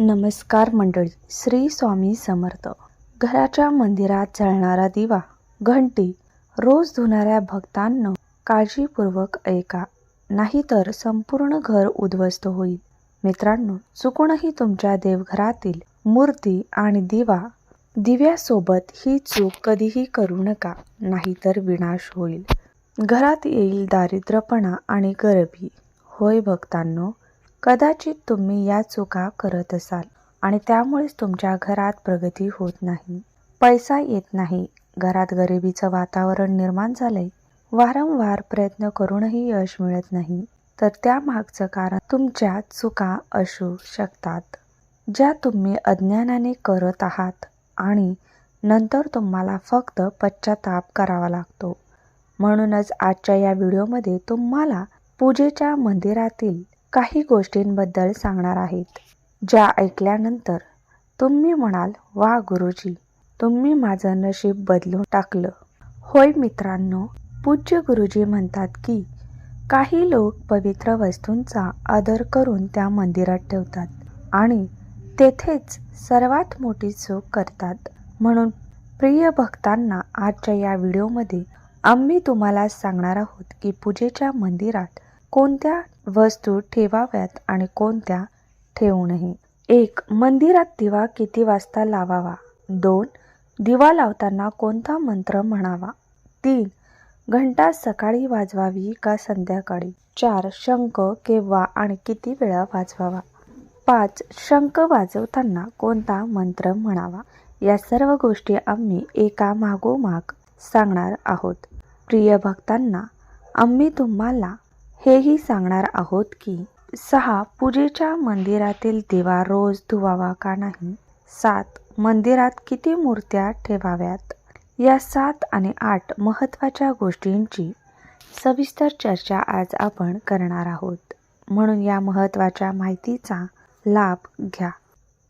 नमस्कार मंडळी श्री स्वामी समर्थ. घराच्या मंदिरात जळणारा दिवा घंटी रोज धुणाऱ्या भक्तांना काळजीपूर्वक ऐका. नाहीतर संपूर्ण घर उद्ध्वस्त होईल. मित्रांनो चुकूनही तुमच्या देवघरातील मूर्ती आणि दिवा दिव्यासोबत ही चूक कधीही करू नका नाहीतर विनाश होईल. घरात येईल दारिद्र्यपणा आणि गरिबी होय भक्तांनो कदाचित तुम्ही या चुका करत असाल आणि त्यामुळेच तुमच्या घरात प्रगती होत नाही. पैसा येत नाही. घरात गरिबीचं वातावरण निर्माण झालंय. वारंवार प्रयत्न करूनही यश मिळत नाही. तर त्या मागचं कारण तुमच्या चुका असू शकतात. ज्या तुम्ही अज्ञानाने करत आहात आणि नंतर तुम्हाला फक्त पश्चाताप करावा लागतो. म्हणूनच आजच्या या व्हिडिओमध्ये तुम्हाला पूजेच्या मंदिरातील काही गोष्टींबद्दल सांगणार आहेत. ज्या ऐकल्यानंतर तुम्ही म्हणाल वा गुरुजी तुम्ही माझं नशीब बदलून टाकलं. होय मित्रांनो पूज्य गुरुजी म्हणतात की काही लोक पवित्र वस्तूंचा आदर करून त्या मंदिरात ठेवतात आणि तेथेच सर्वात मोठी चूक करतात. म्हणून प्रिय भक्तांना आजच्या या व्हिडिओमध्ये आम्ही तुम्हाला सांगणार आहोत की पूजेच्या मंदिरात कोणत्या वस्तू ठेवाव्यात आणि कोणत्या ठेवू नये एक मंदिरात दिवा किती वाजता लावावा? दोन दिवा लावताना कोणता मंत्र म्हणावा? तीन घंटा सकाळी वाजवावी का संध्याकाळी? चार शंख केव्हा आणि किती वेळा वाजवावा? पाच शंख वाजवताना कोणता मंत्र म्हणावा? या सर्व गोष्टी आम्ही एका मागोमाग सांगणार आहोत. प्रिय भक्तांना आम्ही तुम्हाला हेही सांगणार आहोत की सहा पूजेच्या मंदिरातील दिवा रोज धुवावा का नाही? सात मंदिरात किती मूर्त्या ठेवाव्यात? या सात आणि आठ महत्त्वाच्या गोष्टींची सविस्तर चर्चा आज आपण करणार आहोत. म्हणून या महत्त्वाच्या माहितीचा लाभ घ्या.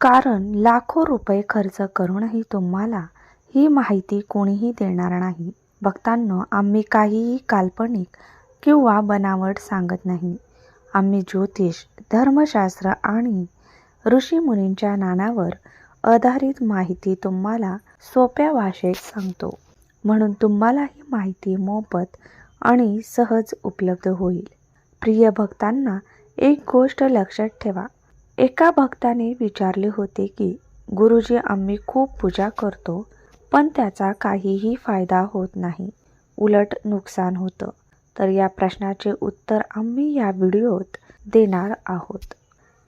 कारण लाखो रुपये खर्च करूनही तुम्हाला ही माहिती कोणीही देणार नाही. भक्तांनो आम्ही काहीही काल्पनिक किंवा बनावट सांगत नाही. आम्ही ज्योतिष धर्मशास्त्र आणि ऋषीमुनींच्या नानावर आधारित माहिती तुम्हाला सोप्या भाषेत सांगतो. म्हणून तुम्हाला ही माहिती मोफत आणि सहज उपलब्ध होईल. प्रिय भक्तांना एक गोष्ट लक्षात ठेवा. एका भक्ताने विचारले होते की गुरुजी आम्ही खूप पूजा करतो पण त्याचा काहीही फायदा होत नाही. उलट नुकसान होतं. तर या प्रश्नाचे उत्तर आम्ही या व्हिडिओत देणार आहोत.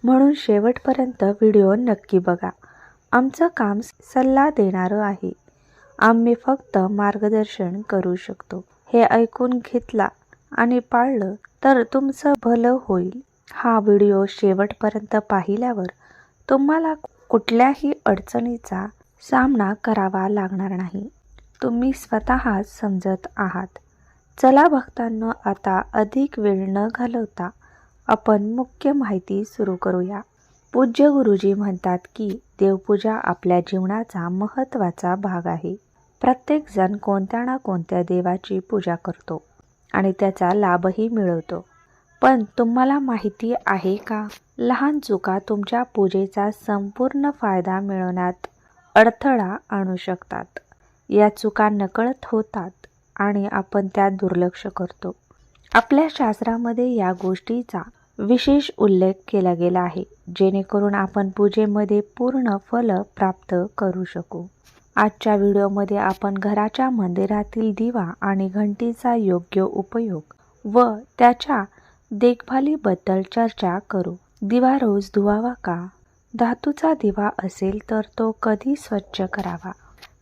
म्हणून शेवटपर्यंत व्हिडिओ नक्की बघा. आमचं काम सल्ला देणारं आहे. आम्ही फक्त मार्गदर्शन करू शकतो. हे ऐकून घेतला आणि पाळलं तर तुमचं भलं होईल. हा व्हिडिओ शेवटपर्यंत पाहिल्यावर तुम्हाला कुठल्याही अडचणीचा सामना करावा लागणार नाही. तुम्ही स्वतःच समजत आहात. चला भक्तांनो आता अधिक वेळ न घालवता आपण मुख्य माहिती सुरू करूया. पूज्य गुरुजी म्हणतात की देवपूजा आपल्या जीवनाचा महत्त्वाचा भाग आहे. प्रत्येकजण कोणत्या ना कोणत्या देवाची पूजा करतो आणि त्याचा लाभही मिळवतो. पण तुम्हाला माहिती आहे का? लहान चुका तुमच्या पूजेचा संपूर्ण फायदा मिळवण्यात अडथळा आणू शकतात. या चुका नकळत होतात. आणि आपण त्यात दुर्लक्ष करतो. आपल्या शास्त्रामध्ये या गोष्टीचा विशेष उल्लेख केला गेला आहे जेणेकरून आपण पूजेमध्ये पूर्ण फल प्राप्त करू शकू. आजच्या व्हिडिओमध्ये आपण घराच्या मंदिरातील दिवा आणि घंटीचा योग्य उपयोग व त्याच्या देखभालीबद्दल चर्चा करू. दिवा रोज धुवावा का? धातूचा दिवा असेल तर तो कधी स्वच्छ करावा?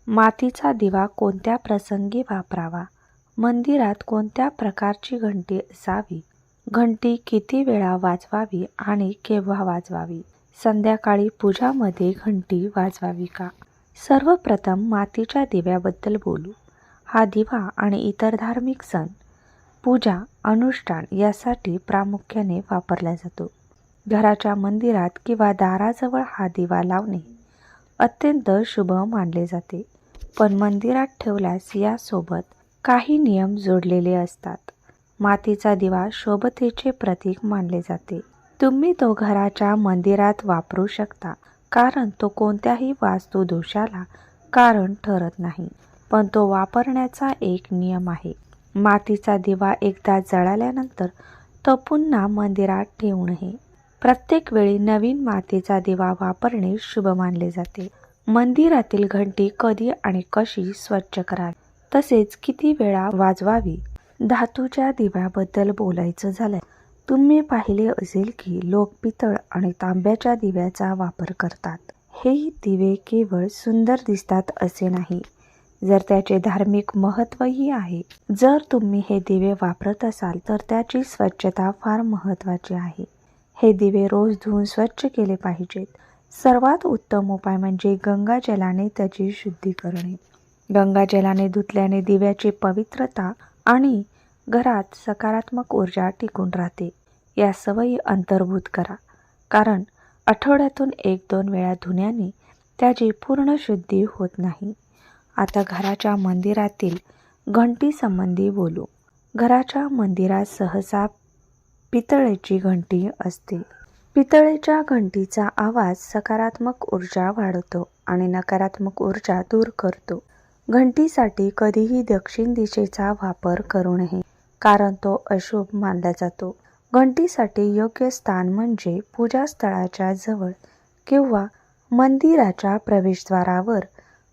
मातीचा दिवा कोणत्या प्रसंगी वापरावा? मंदिरात कोणत्या प्रकारची घंटी असावी? घंटी किती वेळा वाजवावी आणि केव्हा वाजवावी? संध्याकाळी पूजामध्ये घंटी वाजवावी का? सर्वप्रथम मातीच्या दिव्याबद्दल बोलू. हा दिवा आणि इतर धार्मिक सण पूजा अनुष्ठान यासाठी प्रामुख्याने वापरला जातो. घराच्या मंदिरात किंवा दाराजवळ हा दिवा लावणे अत्यंत शुभ मानले जाते. पण मंदिरात ठेवल्यास यासोबत काही नियम जोडलेले असतात. मातीचा दिवा शोभतेचे प्रतीक मानले जाते. तुम्ही तो घराच्या मंदिरात वापरू शकता कारण तो कोणत्याही वास्तुदोषाला कारण ठरत नाही पण तो वापरण्याचा एक नियम आहे. मातीचा दिवा एकदा जळाल्यानंतर तो पुन्हा मंदिरात ठेवू नये प्रत्येक वेळी नवीन मातीचा दिवा वापरणे शुभ मानले जाते. मंदिरातील घंटी कधी आणि कशी स्वच्छ करावी? तसेच किती वेळा वाजवावी? धातूच्या दिव्याबद्दल बोलायचं झालं तुम्ही पाहिले असेल की लोक पितळ आणि तांब्याच्या दिव्याचा वापर करतात. हे दिवे केवळ सुंदर दिसतात असे नाही. जर त्याचे धार्मिक महत्त्वही आहे. जर तुम्ही हे दिवे वापरत असाल तर त्याची स्वच्छता फार महत्त्वाची आहे. हे दिवे रोज धुवून स्वच्छ केले पाहिजेत. सर्वात उत्तम उपाय म्हणजे गंगाजलाने त्याची शुद्धी करणे. गंगाजलाने धुतल्याने दिव्याची पवित्रता आणि घरात सकारात्मक ऊर्जा टिकून राहते. या सवयी अंतर्भूत करा. कारण आठवड्यातून एक दोन वेळा धुण्याने त्याची पूर्ण शुद्धी होत नाही. आता घराच्या मंदिरातील घंटीसंबंधी बोलू. घराच्या मंदिरात सहसा पितळेची घंटी असते. पितळेच्या घंटीचा आवाज सकारात्मक ऊर्जा वाढवतो आणि नकारात्मक ऊर्जा दूर करतो. घंटीसाठी कधीही दक्षिण दिशेचा वापर करू नये कारण तो अशुभ मानला जातो. घंटीसाठी योग्य स्थान म्हणजे पूजास्थळाच्या जवळ किंवा मंदिराच्या प्रवेशद्वारावर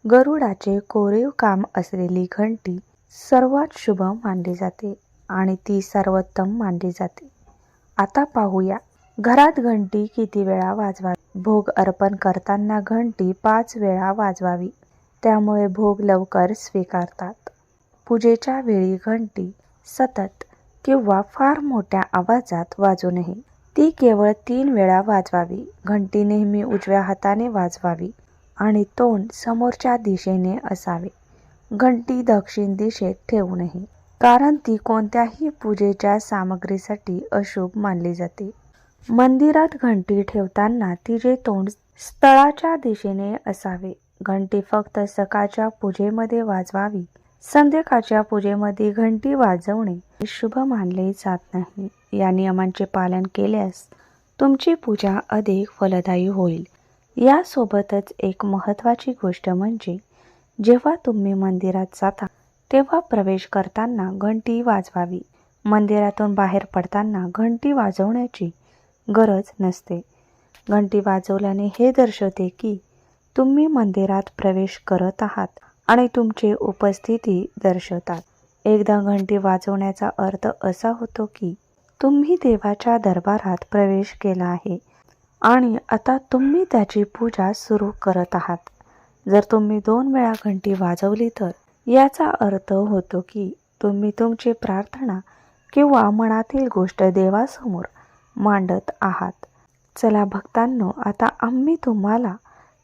गरुडाचे कोरीव काम असलेली घंटी सर्वात शुभ मानली जाते आणि ती सर्वोत्तम मानली जाते. आता पाहूया. घरात घंटी किती वेळा वाजवावी? भोग अर्पण करताना घंटी पाच वेळा वाजवावी. त्यामुळे भोग लवकर स्वीकारतात. पूजेच्या वेळी घंटी सतत किंवा फार मोठ्या आवाजात वाजू नये ती केवळ तीन वेळा वाजवावी. घंटी नेहमी उजव्या हाताने वाजवावी आणि तोंड समोरच्या दिशेने असावे. घंटी दक्षिण दिशेत ठेवू नये कारण ती कोणत्याही पूजेच्या सामग्रीसाठी अशुभ मानली जाते. मंदिरात घंटी ठेवताना तिचे तोंड स्थळाच्या दिशेने असावे. घंटी फक्त सकाळच्या पूजेमध्ये वाजवावी. संध्याकाळच्या पूजेमध्ये घंटी वाजवणे शुभ मानले जात नाही. या नियमांचे पालन केल्यास तुमची पूजा अधिक फलदायी होईल. यासोबतच एक महत्त्वाची गोष्ट म्हणजे जेव्हा तुम्ही मंदिरात जाता तेव्हा प्रवेश करताना घंटी वाजवावी. मंदिरातून बाहेर पडताना घंटी वाजवण्याची गरज नसते. घंटी वाजवल्याने हे दर्शवते की तुम्ही मंदिरात प्रवेश करत आहात आणि तुमची उपस्थिती दर्शवतात. एकदा घंटी वाजवण्याचा अर्थ असा होतो की तुम्ही देवाच्या दरबारात प्रवेश केला आहे आणि आता तुम्ही त्याची पूजा सुरू करत आहात. जर तुम्ही दोन वेळा घंटी वाजवली तर याचा अर्थ होतो की तुम्ही तुमची प्रार्थना किंवा मनातील गोष्ट देवासमोर मांडत आहात. चला भक्तांनो आता आम्ही तुम्हाला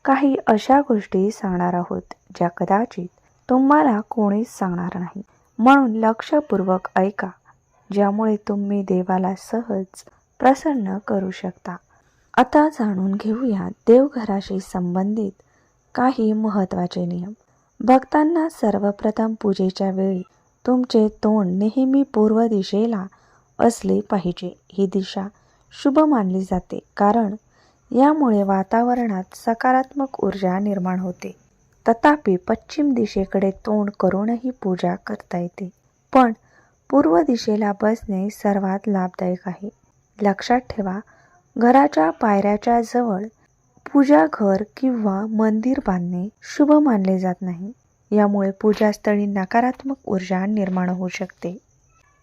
काही अशा गोष्टी सांगणार आहोत ज्या कदाचित तुम्हाला कोणीच सांगणार नाही. म्हणून लक्षपूर्वक ऐका ज्यामुळे तुम्ही देवाला सहज प्रसन्न करू शकता. आता जाणून घेऊया देवघराशी संबंधित काही महत्त्वाचे नियम. भक्तांना सर्वप्रथम पूजेच्या वेळी तुमचे तोंड नेहमी पूर्व दिशेला असले पाहिजे. ही दिशा शुभ मानली जाते कारण यामुळे वातावरणात सकारात्मक ऊर्जा निर्माण होते. तथापि पश्चिम दिशेकडे तोंड करूनही पूजा करता येते. पण पूर्व दिशेला बसणे सर्वात लाभदायक आहे. लक्षात ठेवा घराच्या पायऱ्याच्या जवळ पूजा घर किंवा मंदिर बांधणे शुभ मानले जात नाही. यामुळे पूजास्थळी नकारात्मक ऊर्जा निर्माण होऊ शकते.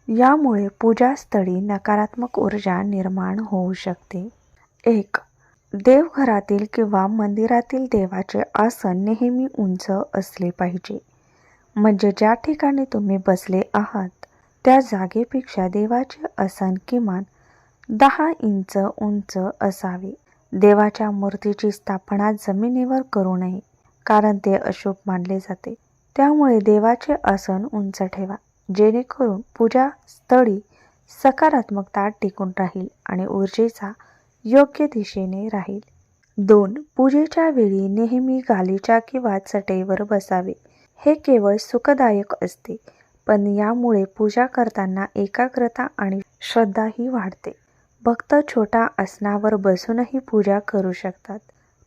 यामुळे पूजास्थळी नकारात्मक ऊर्जा निर्माण होऊ शकते. एक देवघरातील किंवा मंदिरातील देवाचे आसन नेहमी उंच असले पाहिजे. म्हणजे ज्या ठिकाणी तुम्ही बसले आहात त्या जागेपेक्षा देवाचे आसन किमान दहा इंच उंच असावे. देवाच्या मूर्तीची स्थापना जमिनीवर करू नये कारण ते अशुभ मानले जाते. त्यामुळे देवाचे आसन उंच ठेवा. जेणेकरून पूजा स्थळी सकारात्मकता टिकून राहील आणि ऊर्जेचा योग्य दिशेने राहील. दोन पूजेच्या वेळी नेहमी गालीच्या किंवा चटईवर बसावे. हे केवळ सुखदायक असते पण यामुळे पूजा करताना एकाग्रता आणि श्रद्धाही वाढते. भक्त छोटा आसनावर बसूनही पूजा करू शकतात.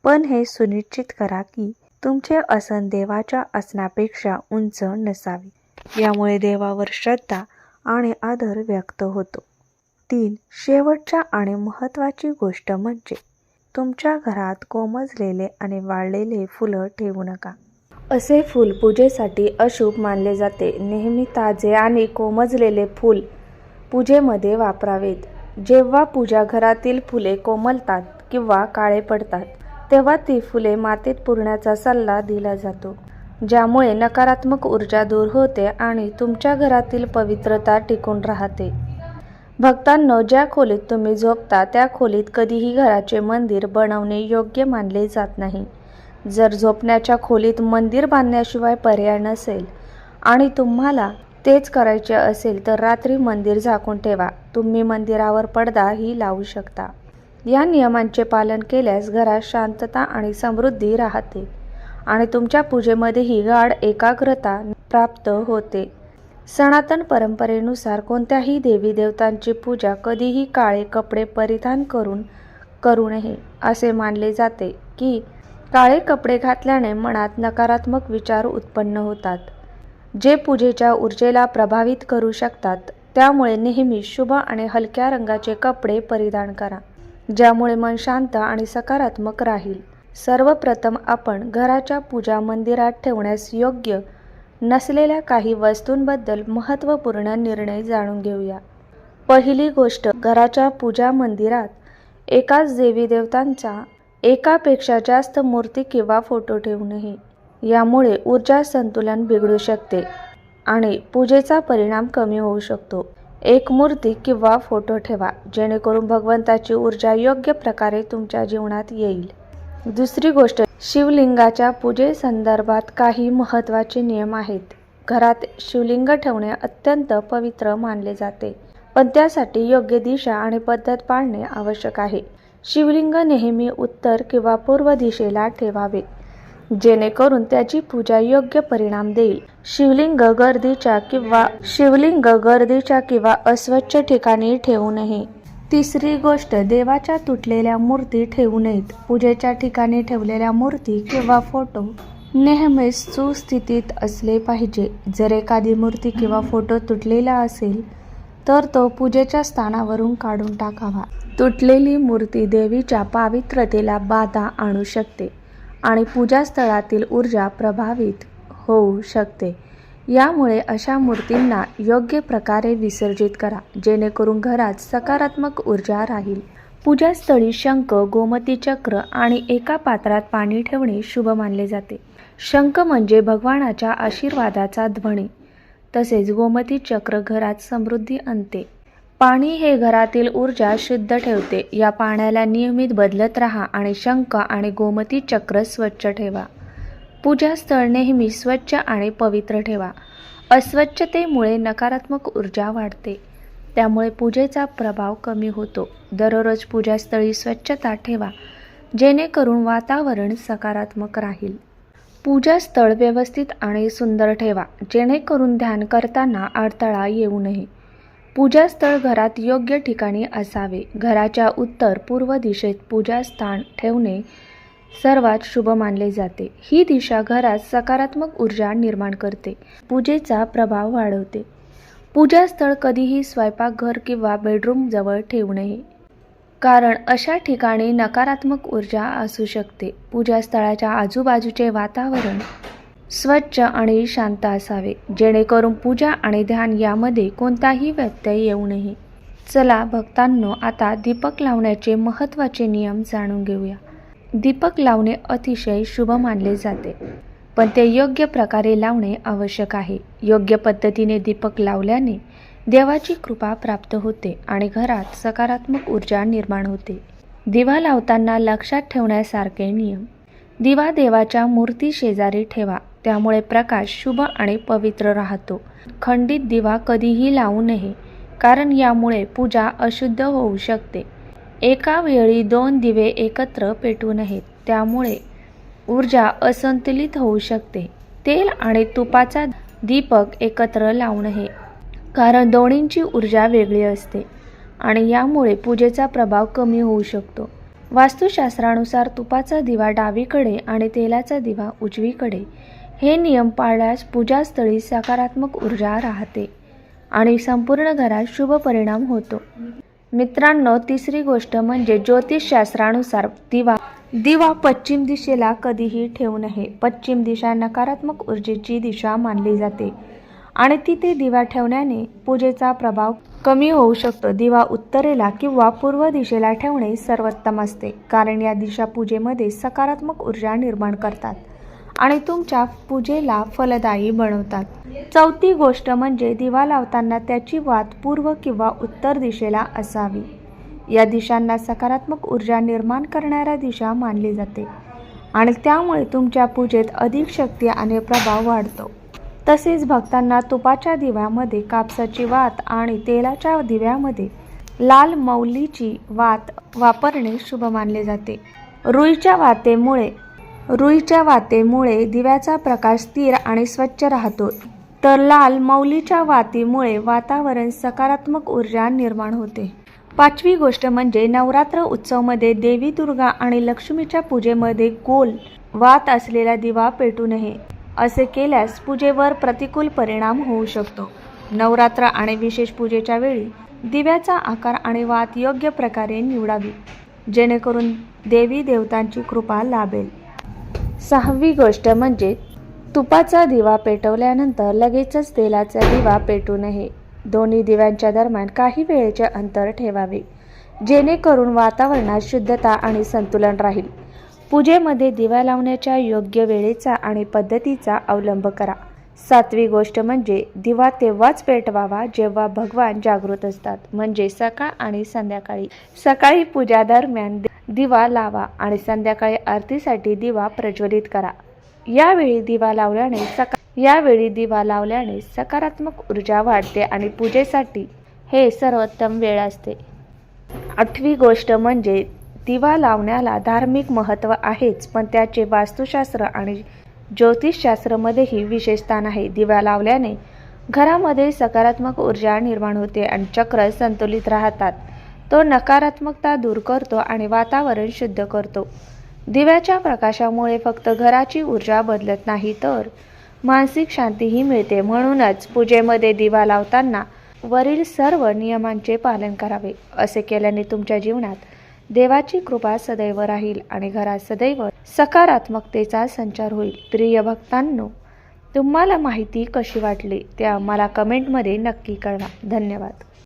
पण हे सुनिश्चित करा की तुमचे आसन देवाच्या आसनापेक्षा उंच नसावे. यामुळे देवावर श्रद्धा आणि आदर व्यक्त होतो. तीन शेवटच्या आणि महत्त्वाची गोष्ट म्हणजे तुमच्या घरात कोमजलेले आणि वाळलेले फुलं ठेवू नका. असे फूल पूजेसाठी अशुभ मानले जाते. नेहमी ताजे आणि कोमजलेले फूल पूजेमध्ये वापरावेत. जेव्हा पूजा घरातील फुले कोमलतात किंवा काळे पडतात तेव्हा ती फुले मातीत पुरण्याचा सल्ला दिला जातो. ज्यामुळे नकारात्मक ऊर्जा दूर होते आणि तुमच्या घरातील पवित्रता टिकून राहते. भक्तांनो ज्या खोलीत तुम्ही झोपता त्या खोलीत कधीही घराचे मंदिर बनवणे योग्य मानले जात नाही. जर झोपण्याच्या खोलीत मंदिर बांधण्याशिवाय पर्याय नसेल आणि तुम्हाला तेच करायचे असेल तर रात्री मंदिर झाकून ठेवा. तुम्ही मंदिरावर पडदाही लावू शकता. या नियमांचे पालन केल्यास घरात शांतता आणि समृद्धी राहते. आणि तुमच्या पूजेमध्येही गाढ एकाग्रता प्राप्त होते. सनातन परंपरेनुसार कोणत्याही देवी देवतांची पूजा कधीही काळे कपडे परिधान करून करू नये असे मानले जाते की काळे कपडे घातल्याने मनात नकारात्मक विचार उत्पन्न होतात. जे पूजेच्या ऊर्जेला प्रभावित करू शकतात त्यामुळे नेहमी शुभ आणि हलक्या रंगाचे कपडे परिधान करा ज्यामुळे मन शांत आणि सकारात्मक राहील. सर्वप्रथम आपण घराच्या पूजा मंदिरात ठेवण्यास योग्य नसलेल्या काही वस्तूंबद्दल महत्त्वपूर्ण निर्णय जाणून घेऊया. पहिली गोष्ट घराच्या पूजा मंदिरात एकाच देवी देवतांचा एकापेक्षा जास्त मूर्ती किंवा फोटो ठेवू नये यामुळे ऊर्जा संतुलन बिघडू शकते आणि पूजेचा परिणाम कमी होऊ शकतो. एक मूर्ती किंवा फोटो ठेवा जेणेकरून भगवंताची ऊर्जा योग्य प्रकारे तुमच्या जीवनात येईल. दुसरी गोष्ट शिवलिंगाच्या पूजेसंदर्भात काही महत्त्वाचे नियम आहेत. घरात शिवलिंग ठेवणे अत्यंत पवित्र मानले जाते पण त्यासाठी योग्य दिशा आणि पद्धत पाळणे आवश्यक आहे. शिवलिंग नेहमी उत्तर किंवा पूर्व दिशेला ठेवावे. जेणेकरून त्याची पूजा योग्य परिणाम देईल. शिवलिंग गर्दीच्या किंवा शिवलिंग गर्दीच्या किंवा अस्वच्छ ठिकाणी ठेवू नये. तिसरी गोष्ट देवाच्या तुटलेल्या मूर्ती ठेवू नयेत. पूजेच्या ठिकाणी ठेवलेल्या मूर्ती किंवा फोटो नेहमीच सुस्थितीत असले पाहिजे. जर एखादी मूर्ती किंवा फोटो तुटलेला असेल तर तो पूजेच्या स्थानावरून काढून टाकावा. तुटलेली मूर्ती देवीच्या पावित्रतेला बाधा आणू शकते आणि पूजास्थळातील ऊर्जा प्रभावित होऊ शकते. यामुळे अशा मूर्तींना योग्य प्रकारे विसर्जित करा जेणेकरून घरात सकारात्मक ऊर्जा राहील. पूजास्थळी शंख गोमती चक्र आणि एका पात्रात पाणी ठेवणे शुभ मानले जाते. शंख म्हणजे भगवानाच्या आशीर्वादाचा ध्वनी तसेच गोमती चक्र घरात समृद्धी आणते. पाणी हे घरातील ऊर्जा शुद्ध ठेवते. या पाण्याला नियमित बदलत राहा आणि शंख आणि गोमती चक्र स्वच्छ ठेवा. पूजास्थळ नेहमी स्वच्छ आणि पवित्र ठेवा. अस्वच्छतेमुळे नकारात्मक ऊर्जा वाढते. त्यामुळे पूजेचा प्रभाव कमी होतो. दररोज पूजास्थळी स्वच्छता ठेवा. जेणेकरून वातावरण सकारात्मक राहील. पूजास्थळ व्यवस्थित आणि सुंदर ठेवा. जेणेकरून ध्यान करताना अडथळा येऊ नये. पूजास्थळ घरात योग्य ठिकाणी असावे. घराच्या उत्तर पूर्व दिशेत पूजास्थान ठेवणे सर्वात शुभ मानले जाते. ही दिशा घरात सकारात्मक ऊर्जा निर्माण करते. पूजेचा प्रभाव वाढवते. पूजास्थळ कधीही स्वयंपाकघर किंवा बेडरूम जवळ ठेवू नये. कारण अशा ठिकाणी नकारात्मक ऊर्जा असू शकते. पूजास्थळाच्या आजूबाजूचे वातावरण स्वच्छ आणि शांत असावे. जेणेकरून पूजा आणि ध्यान यामध्ये कोणताही व्यत्यय येऊ नये. चला भक्तांनो आता दीपक लावण्याचे महत्त्वाचे नियम जाणून घेऊया. दीपक लावणे अतिशय शुभ मानले जाते. पण ते योग्य प्रकारे लावणे आवश्यक आहे. योग्य पद्धतीने दीपक लावल्याने देवाची कृपा प्राप्त होते आणि घरात सकारात्मक ऊर्जा निर्माण होते. दिवा लावताना लक्षात ठेवण्यासारखे नियम. दिवा देवाच्या मूर्ती शेजारी ठेवा त्यामुळे प्रकाश शुभ आणि पवित्र राहतो. खंडित दिवा कधीही लावू नये कारण यामुळे पूजा अशुद्ध होऊ शकते. एका वेळी दोन दिवे एकत्र पेटू नयेत त्यामुळे ऊर्जा असंतुलित होऊ शकते. तेल आणि तुपाचा दीपक एकत्र लावू नये कारण दोन्हींची ऊर्जा वेगळी असते आणि यामुळे पूजेचा प्रभाव कमी होऊ शकतो. वास्तुशास्त्रानुसार तुपाचा दिवा डावीकडे आणि तेलाचा दिवा उजवीकडे. हे नियम पाळल्यास पूजास्थळी सकारात्मक ऊर्जा राहते आणि संपूर्ण घरात शुभ परिणाम होतो. मित्रांनो तिसरी गोष्ट म्हणजे ज्योतिषशास्त्रानुसार दिवा दिवा पश्चिम दिशेला कधीही ठेवू नये. पश्चिम दिशा नकारात्मक ऊर्जेची दिशा मानली जाते आणि तिथे दिवा ठेवण्याने पूजेचा प्रभाव कमी होऊ शकतो. दिवा उत्तरेला किंवा पूर्व दिशेला ठेवणे सर्वोत्तम असते कारण या दिशा पूजेमध्ये सकारात्मक ऊर्जा निर्माण करतात. आणि तुमच्या पूजेला फलदायी बनवतात. चौथी गोष्ट म्हणजे दिवा लावताना त्याची वात पूर्व किंवा उत्तर दिशेला असावी. या दिशांना सकारात्मक ऊर्जा निर्माण करणाऱ्या दिशा मानली जाते आणि त्यामुळे तुमच्या पूजेत अधिक शक्ती आणि प्रभाव वाढतो. तसेच भक्तांना तुपाच्या दिव्यामध्ये कापसाची वात आणि तेलाच्या दिव्यामध्ये लाल मौलीची वात वापरणे शुभ मानले जाते. रुईच्या वातेमुळे रुईच्या वातेमुळे दिव्याचा प्रकाश स्थिर आणि स्वच्छ राहतो. तर लाल मौलीच्या वातीमुळे वातावरण सकारात्मक ऊर्जा निर्माण होते. पाचवी गोष्ट म्हणजे नवरात्र उत्सवमध्ये देवी दुर्गा आणि लक्ष्मीच्या पूजेमध्ये गोल वात असलेला दिवा पेटू नये. असे केल्यास पूजेवर प्रतिकूल परिणाम होऊ शकतो. नवरात्र आणि विशेष पूजेच्या वेळी दिव्याचा आकार आणि वात योग्य प्रकारे निवडावी. जेणेकरून देवी देवतांची कृपा लाभेल. सहावी गोष्ट म्हणजे तुपाचा दिवा पेटवल्यानंतर लगेचच तेलाचा दिवा पेटू नये. दोन्ही दिव्यांच्या दरम्यान काही वेळेचे अंतर ठेवावे जेणेकरून वातावरणात शुद्धता आणि संतुलन राहील. पूजेमध्ये दिवा लावण्याच्या योग्य वेळेचा आणि पद्धतीचा अवलंब करा. सातवी गोष्ट म्हणजे दिवा तेव्हाच पेटवावा जेव्हा भगवान जागृत असतात म्हणजे सकाळ आणि संध्याकाळी. सकाळी पूजा दरम्यान दिवा लावा आणि संध्याकाळी आरतीसाठी दिवा प्रज्वलित करा. यावेळी दिवा लावल्याने सका यावेळी दिवा लावल्याने सकारात्मक ऊर्जा वाढते आणि पूजेसाठी हे सर्वोत्तम वेळ असते. आठवी गोष्ट म्हणजे दिवा लावण्याला धार्मिक महत्त्व आहेच पण त्याचे वास्तुशास्त्र आणि ज्योतिषशास्त्रामध्येही विशेष स्थान आहे. दिवा लावल्याने घरामध्ये सकारात्मक ऊर्जा निर्माण होते आणि चक्र संतुलित राहतात. तो नकारात्मकता दूर करतो आणि वातावरण शुद्ध करतो. दिव्याच्या प्रकाशामुळे फक्त घराची ऊर्जा बदलत नाही तर मानसिक शांतीही मिळते. म्हणूनच पूजेमध्ये दिवा लावताना वरील सर्व नियमांचे पालन करावे असे केल्याने तुमच्या जीवनात देवाची कृपा सदैव राहील आणि घरात सदैव सकारात्मकतेचा संचार होईल. प्रिय भक्तांनो तुम्हाला माहिती कशी वाटली ते आम्हाला कमेंटमध्ये नक्की कळवा. धन्यवाद.